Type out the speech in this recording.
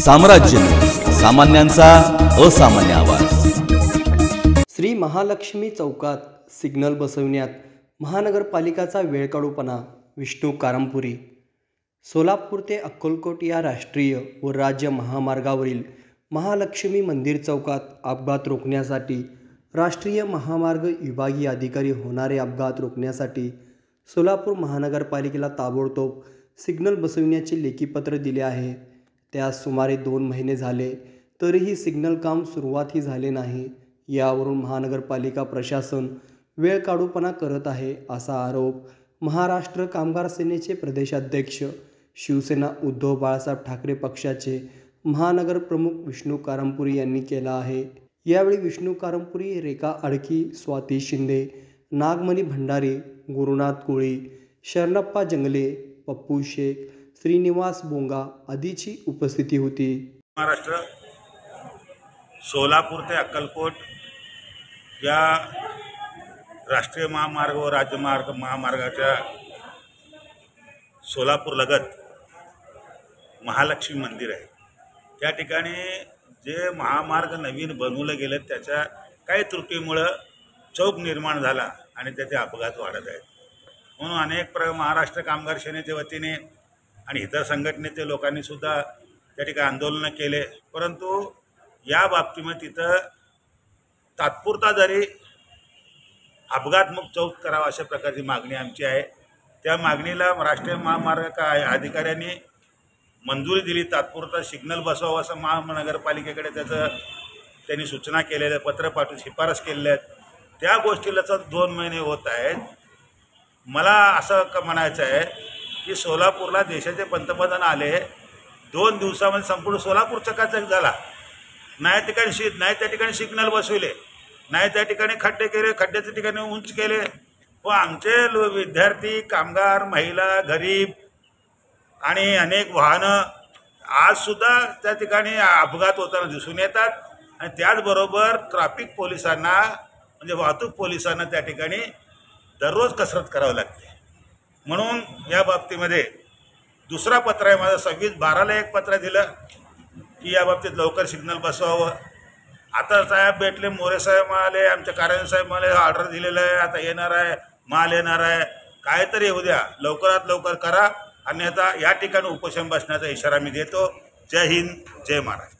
साम्राज्य. सामान्यांचा असामान्य आवाज. श्री महालक्ष्मी चौकात सिग्नल बसविण्यात महानगरपालिकाचा वेळकाढूपणा विष्णू कारंपुरी. सोलापूर ते अक्कलकोट या राष्ट्रीय व राज्य महामार्गावरील महालक्ष्मी मंदिर चौकात अपघात रोखण्यासाठी राष्ट्रीय महामार्ग विभागीय अधिकारी होणारे अपघात रोखण्यासाठी सोलापूर महानगरपालिकेला ताबडतोब सिग्नल बसविण्याचे लेखीपत्र दिले आहे. त्यास सुमारे दोन महिने झाले तरीही सिग्नल काम सुरुवातही झाले नाही. यावरून महानगरपालिका प्रशासन वेळ काढूपणा करत आहे असा आरोप महाराष्ट्र कामगार सेनेचे प्रदेशाध्यक्ष शिवसेना उद्धव बाळासाहेब ठाकरे पक्षाचे महानगर प्रमुख विष्णू कारंपुरी यांनी केला आहे. यावेळी विष्णू कारंपुरी रेखा अडकी स्वाती शिंदे नागमणी भंडारी गुरुनाथ कोळी शरणप्पा जंगले पप्पू शेख श्रीनिवास बोंगा आदीची उपस्थिती होती. महाराष्ट्र सोलापूर ते अक्कलकोट या राष्ट्रीय महामार्ग व राज्यमार्ग महामार्गाच्या सोलापूरलगत महालक्ष्मी मंदिर आहे. त्या ठिकाणी जे महामार्ग नवीन बनवलं गेलं त्याच्या काही त्रुटीमुळं चौक निर्माण झाला आणि त्याचे अपघात वाढत आहेत. म्हणून अनेक प्र महाराष्ट्र कामगार सेनेच्या वतीने आणि इतर संघटनेच्या लोकांनी सुद्धा त्या ठिकाणी आंदोलनं केले. परंतु या बाबतीमध्ये तिथं तात्पुरता जरी अपघातमुक्त चौक करावा अशा प्रकारची मागणी आमची आहे. त्या मागणीला राष्ट्रीय महामार्ग का अधिकाऱ्यांनी मंजुरी दिली. तात्पुरता सिग्नल बसवावं असं महानगरपालिकेकडे त्याचं त्यांनी सूचना केलेल्या पत्र पाठवून शिफारस केलेल्या आहेत. त्या गोष्टीला तर दोन महिने होत आहेत. मला असं का म्हणायचं आहे की सोलापूरला देशाचे पंतप्रधान आले दोन दिवसामध्ये संपूर्ण सोलापूर चकाचक झाला. नाही ठिकाणी शी नाही त्या ठिकाणी सिग्नल बसविले. नाही त्या ठिकाणी खड्डे केले खड्ड्याच्या ठिकाणी उंच केले. व आमचे लो विद्यार्थी कामगार महिला गरीब आणि अनेक वाहनं आजसुद्धा त्या ठिकाणी अपघात होताना दिसून येतात. आणि त्याचबरोबर ट्रॅफिक पोलिसांना म्हणजे वाहतूक पोलिसांना त्या ठिकाणी दररोज कसरत करावी लागते. म्हणून या बाबतीमध्ये दुसरा पत्र आहे माझं सव्वीस बाराला एक पत्र दिलं की या बाबतीत लवकर सिग्नल बसवावं. आता साहेब भेटले मोरे साहेब आले आमच्या कार्यालय साहेब मला ऑर्डर दिलेलं आहे आता येणार आहे माल येणार आहे. काहीतरी येऊ द्या लवकरात लवकर करा अन्यथा या ठिकाणी उपोषण बसण्याचा इशारा मी देतो. जय हिंद जय महाराष्ट्र.